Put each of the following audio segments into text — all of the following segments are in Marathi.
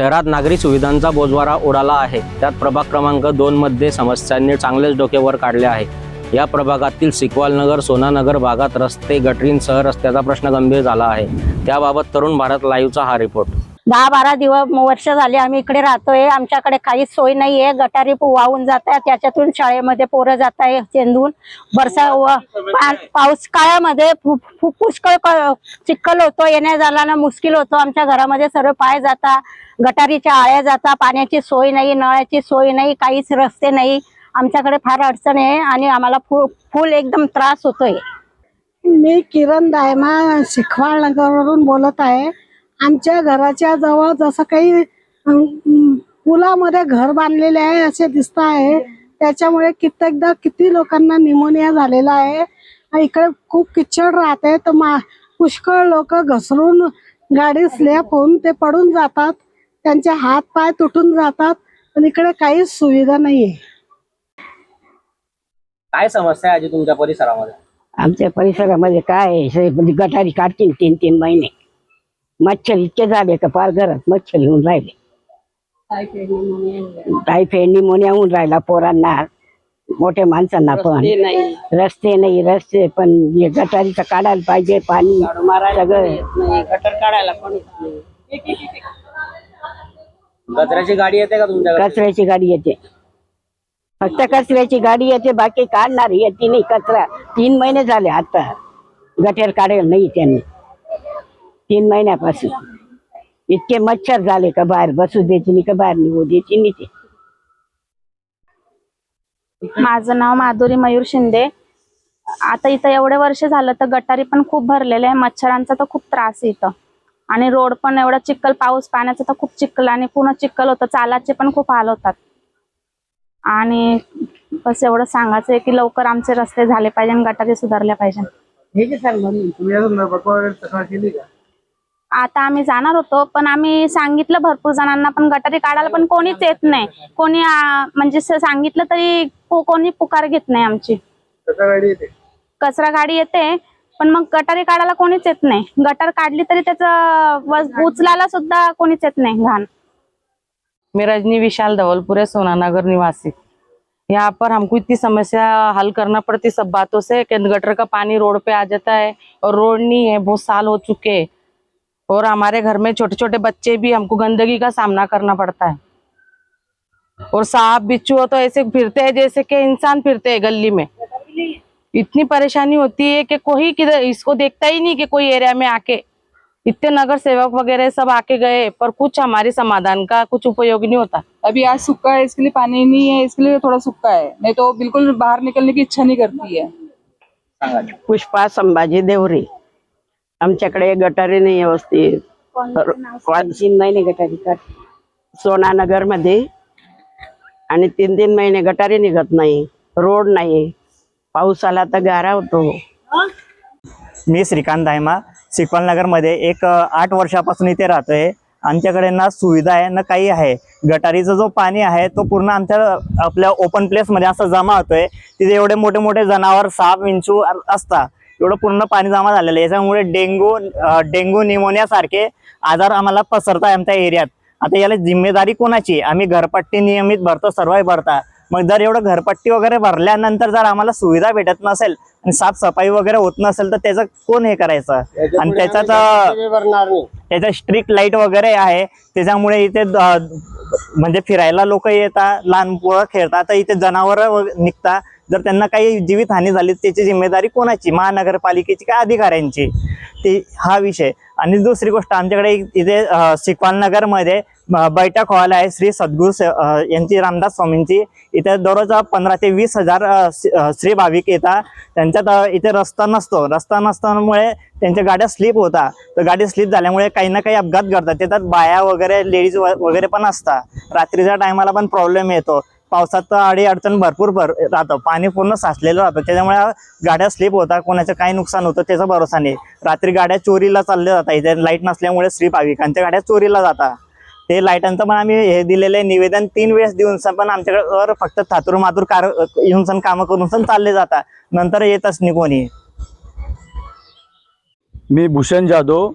शहरात नागरी सुविधांचा बोजवारा उडाला आहे. त्यात प्रभाग क्रमांक दोनमध्ये समस्यांनी चांगलेच डोके वर काढले आहे. या प्रभागातील सिकवालनगर सोनानगर भागात रस्ते गटरींसह रस्त्याचा प्रश्न गंभीर झाला आहे. त्याबाबत तरुण भारत लाईव्हचा हा रिपोर्ट. दहा बारा दिवस वर्ष झाले आम्ही इकडे राहतोय. आमच्याकडे काहीच सोय नाहीये. गटारी वाहून जात आहे त्याच्यातून शाळेमध्ये पोरं जात आहे चेंदून. बरसा व- पाऊस काळामध्ये खूप पुष्कळ चिखल होतो येण्या जाण्याला मुश्किल होतो. आमच्या घरामध्ये सर्व पाय जाता गटारीच्या आळ्या जाता पाण्याची सोय नाही नळाची सोय नाही काहीच रस्ते नाही. आमच्याकडे फार अडचण आहे आणि आम्हाला फुल फुल एकदम त्रास होतोय. मी किरण दायमा शिखवाळ नगरवरून बोलत आहे. आमच्या घराच्या जवळ जसं काही पुलामध्ये घर बांधलेले आहे असे दिसत आहे. त्याच्यामुळे कित्येकदा किती लोकांना निमोनिया झालेला आहे. आणि इकडे खूप किचड राहते तर मा पुष्कळ लोक घसरून गाडी स्लॅप होऊन ते पडून जातात. त्यांचे हात पाय तुटून जातात. पण इकडे काहीच सुविधा नाहीये. काय समस्या आहे आजी तुमच्या परिसरामध्ये? आमच्या परिसरामध्ये काय आहे? म्हणजे गटारी काढतील तीन तीन महिने. मच्छर इतके झाले का फार घरात मच्छर येऊन राहिले. टायफॉइड निमोनिया होऊन राहिला पोरांना मोठ्या माणसांना पण. रस्ते नाही रस्ते पण हे गटारीचं काढायला पाहिजे पाणी सगळं. गटर काढायला कोणी कचऱ्याची गाडी येते का तुमच्याकडे कचऱ्याची गाडी येते. फक्त कचऱ्याची गाडी येते बाकी काढणार येते नाही कचरा. तीन महिने झाले आता. गटेर काढेल नाही त्यांनी. तीन महिन्यापासून. इतके मच्छर झाले का बाहेर? बसू द्यायची नाही का? बाहेर निघू द्यायची नाही ते. माझं नाव माधुरी मयूर शिंदे. आता इथं एवढे वर्ष झालं तर गटारी पण खूप भरलेले आहे. मच्छरांचा तर खूप त्रास आहे इथं. आणि रोड पण एवढा चिखल पाऊस पाण्याचा तर खूप चिखल आणि पूर्ण चिखल होतं. चालाचे पण खूप हाल होतात. आणि बस एवढं सांगायचं आहे की लवकर आमचे रस्ते झाले पाहिजे आणि गटारी सुधारल्या पाहिजे. आता आम्ही जाणार होतो पण आम्ही सांगितलं भरपूर जणांना पण गटारी काढायला पण कोणीच येत नाही. कोणी आ, म्हणजे स- सांगितलं तरी को- कोणी पुकार घेत नाही आमची. कचरा गाडी येते. पण मग गटारी काढायला कोणीच येत नाही. गटार काढली तरी त्याचं वज- उचलायला सुद्धा कोणीच येत नाही घाण. मैं रजनी विशाल धवलपुरे सोनानगर निवासी. यहाँ पर हमको इतनी समस्या हल करना पड़ती सब बातों से कि गटर का पानी रोड पे आ जाता है और रोड नहीं है बहुत साल हो चुके हैं। और हमारे घर में छोटे छोटे बच्चे भी हमको गंदगी का सामना करना पड़ता है। और सांप बिच्छू हो तो ऐसे फिरते हैं जैसे कि इंसान फिरते हैं गली में। इतनी परेशानी होती है कि कोई किधर इसको देखता ही नहीं कि कोई एरिया में आके। इतने नगर सेवक वगैरह सब आके गए पर कुछ हमारे समाधान का कुछ उपयोग नहीं होता। अभी आज सूखा है इसके लिए पानी नहीं है इसके लिए थोड़ा सूखा है। नहीं तो बिल्कुल बाहर निकलने की इच्छा नहीं करती है। पुष्पा संभाजी देवरे। आमच्याकडे गटारी नाही व्यवस्थित. तीन महिने गटारी सोनानगरमध्ये आणि तीन तीन महिने गटारी निघत नाही. रोड नाही. पाऊस आला तर गारा होतो. मी श्रीकांत दायमा. नगरमध्ये एक आठ वर्षापासून इथे राहतोय. आमच्याकडे ना सुविधा आहे ना काही आहे. गटारीचा जो पाणी आहे तो पूर्ण आमच्या आपल्या ओपन प्लेसमध्ये असं जमा होतोय. तिथे एवढे मोठे मोठे जनावर साप विंचू असतात. एवढं पूर्ण पाणी जमा झालेलं आहे. याच्यामुळे डेंगू डेंगू निमोनिया सारखे आजार आम्हाला पसरत आहे आमच्या एरियात. आता याला जिम्मेदारी कोणाची? आम्ही घरपट्टी नियमित भरतो सर्व भरता. मग जर एवढं घरपट्टी वगैरे भरल्यानंतर जर आम्हाला सुविधा भेटत नसेल आणि साफसफाई वगैरे होत नसेल तर त्याचं कोण हे करायचं? आणि त्याच्यात अं, त्याच्यात स्ट्रिक्ट लाइट वगैरे आहे. त्याच्यामुळे इथे म्हणजे फिरायला लोक येतात लहान पोरं खेळतात. तर इथे जनावर निघतात. जर त्यांना काही जीवितहानी झाली त्याची जिम्मेदारी कोणाची? महानगरपालिकेची का अधिकाऱ्यांची? ती हा विषय. आणि दुसरी गोष्ट आमच्याकडे इथे अं, सिकवाल नगरमध्ये बैठक हॉल आहे. श्री सद्गुरू यांची रामदास स्वामींची. इथे दररोज पंधरा ते वीस हजार श्री भाविक येतात. त्यांच्यात इथे रस्ता नसतो. रस्ता नसतामुळे त्यांच्या गाड्या स्लिप होतात. तर गाडी स्लिप झाल्यामुळे काही ना काही अपघात घडतात. त्याच्यात बाया वगैरे लेडीज वगैरे पण असतात. रात्रीच्या टायमाला पण प्रॉब्लेम येतो. पावसात तर अडी अडचण भरपूर भर राहतं. पाणी पूर्ण साचलेलं राहतं. त्याच्यामुळे गाड्या स्लिप होतात कोणाचं काही नुकसान होतं त्याचा भरोसा नाही. रात्री गाड्या चोरीला चालल्या जातात. इथे लाइट नसल्यामुळे श्री भाविकांच्या गाड्या चोरीला जातात. ते लाईटांचं पण आम्ही हे दिलेले निवेदन तीन वेळेस देऊन सण पण आमच्याकडे फक्त थातूर मातूर कार येऊन सण कामं करून सण चालले जातात. नंतर येतच नाही कोणी. मी भूषण जाधव.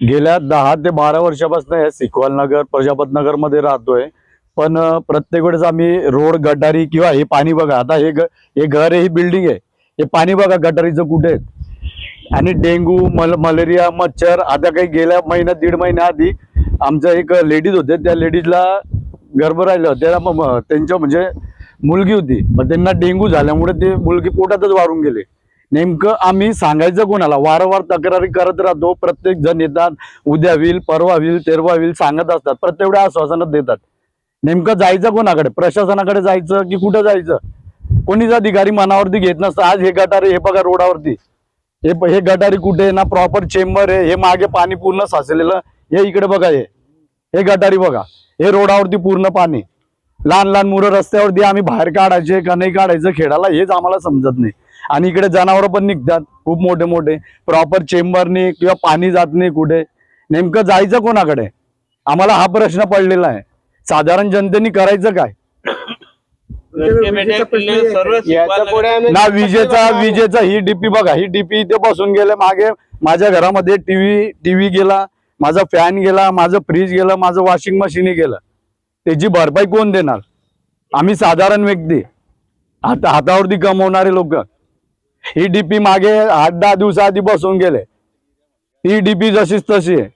गेल्या दहा ते बारा वर्षापासून हे सिकवाल नगर प्रजापत नगरमध्ये राहतोय. पण प्रत्येक वेळेस आम्ही रोड गटारी किंवा हे पाणी बघा आता हे ग- हे घर आहे ही बिल्डिंग आहे हे पाणी बघा गटारीचं कुठे आणि डेंगू मल मलेरिया मच्छर आता काही गेल्या महिन्यात दीड महिन्या आधी आमचं एक लेडीज होते त्या लेडीजला गर्भ राहिलं त्याला मग- त्यांच्या म्हणजे मुलगी होती. मग त्यांना डेंगू झाल्यामुळे ते मुलगी पोटातच वारून गेले. नेमकं आम्ही सांगायचं कोणाला? वारंवार तक्रारी करत राहतो प्रत्येक जण येतात उद्या होईल परवा होईल तेरवा होईल सांगत असतात प्रत्येक वेळा आश्वासनं देतात. नेमकं जायचं कोणाकडे? प्रशासनाकडे जायचं की कुठं जायचं? कोणीच अधिकारी मनावरती घेत नसतं. आज हे गटारे हे बघा रोडावरती. हे हे गटारी कुठे ना? प्रॉपर चेंबर आहे. हे मागे पाणी पूर्ण साचलेलं. हे इकडे बघा हे. हे गटारी बघा. हे रोडावरती पूर्ण पाणी. लहान लहान मुलं रस्त्यावरती आम्ही बाहेर काढायचे का नाही काढायचं खेळायला हेच आम्हाला समजत नाही. आणि इकडे जनावर पण निघतात. खूप मोठे मोठे. प्रॉपर चेंबरने किंवा पाणी जात नाही कुठे. नेमकं जायचं कोणाकडे? आम्हाला हा प्रश्न पडलेला आहे. साधारण जनतेने करायचं काय? ना विजेचा विजेचा ही डीपी बघा. ही डीपी इथे बसून गेले मागे. माझ्या घरामध्ये टीव्ही टीव्ही गेला माझा फॅन गेला माझं फ्रीज गेलं माझं वॉशिंग मशीनही गेलं. त्याची भरपाई कोण देणार? आम्ही साधारण व्यक्ती. हात हातावरती कमवणारे लोक. ही डीपी मागे आठ दहा दिवसाआधी बसून गेले. ही डीपी जशीच तशी आहे.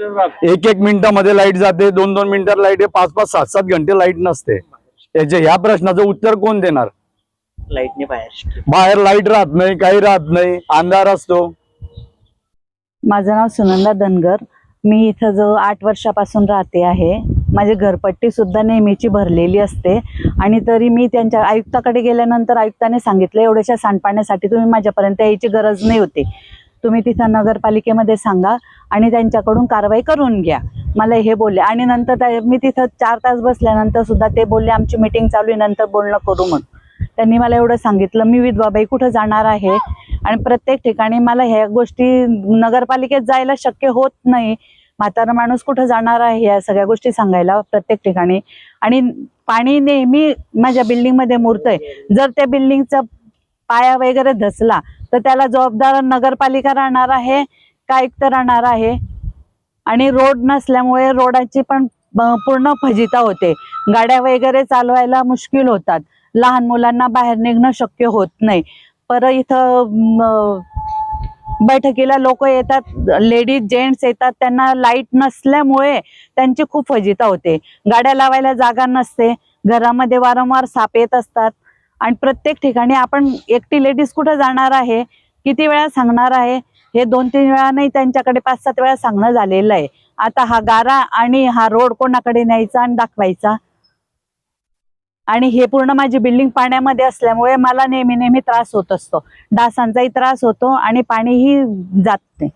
एक एक मिनिटामध्ये लाइट जाते दोन दोन मिनिटात लाइट आहे पाच पाच सात सात घंटे लाइट नसते. त्याच्या ह्या प्रश्नाचं उत्तर कोण देणार? लाईटने बाहेर बाहेर लाइट राहत नाही काही राहत नाही अंधार असतो. माझं नाव सुनंदा धनगर. मी इथं जो आठ वर्षापासून राहते आहे. माझी घरपट्टी सुद्धा नेहमीची भरलेली असते. आणि तरी मी त्यांच्या आयुक्ताकडे गेल्यानंतर आयुक्ताने सांगितलं एवढ्याशा सांडपाण्यासाठी तुम्ही माझ्यापर्यंत यायची गरज नाही होती. तुम्ही तिथं नगरपालिकेमध्ये सांगा आणि त्यांच्याकडून कारवाई करून घ्या. मला हे बोलले. आणि नंतर त्या- मी तिथं चार तास बसल्यानंतर सुद्धा ते बोलले आमची मीटिंग चालू आहे नंतर बोलणं करू म्हणून. त्यांनी मला एवढं सांगितलं. मी विधवाबाई कुठं जाणार आहे? आणि प्रत्येक ठिकाणी मला ह्या गोष्टी नगरपालिकेत जायला शक्य होत नाही. म्हातारा माणूस कुठं जाणार आहे या सगळ्या गोष्टी सांगायला प्रत्येक ठिकाणी. आणि पाणी नेहमी माझ्या बिल्डिंगमध्ये मुरतंय. जर त्या बिल्डिंगचं पाया वगैरे धसला तर त्याला जबाबदार नगरपालिका राहणार आहे का आयुक्त राहणार आहे? आणि रोड नसल्यामुळे रोडाची पण पूर्ण फजिता होते. गाड्या वगैरे चालवायला मुश्किल होतात. लहान मुलांना बाहेर निघणं शक्य होत नाही. परत इथं बैठकीला लोक येतात लेडीज जेंट्स येतात त्यांना लाइट नसल्यामुळे त्यांची खूप फजिता होते. गाड्या लावायला जागा नसते. घरामध्ये वारंवार साप येत असतात. आणि प्रत्येक ठिकाणी आपण एकटी लेडीज कुठं जाणार आहे किती वेळा सांगणार आहे हे दोन तीन वेळा नाही त्यांच्याकडे पाच सात वेळा सांगणं झालेलं आहे. आता हा गारा आणि हा रोड कोणाकडे न्यायचा आणि दाखवायचा? आणि हे पूर्ण माझी बिल्डिंग पाण्यामध्ये असल्यामुळे मला नेहमी नेहमी त्रास होत असतो. डासांचाही त्रास होतो आणि पाणीही जात नाही.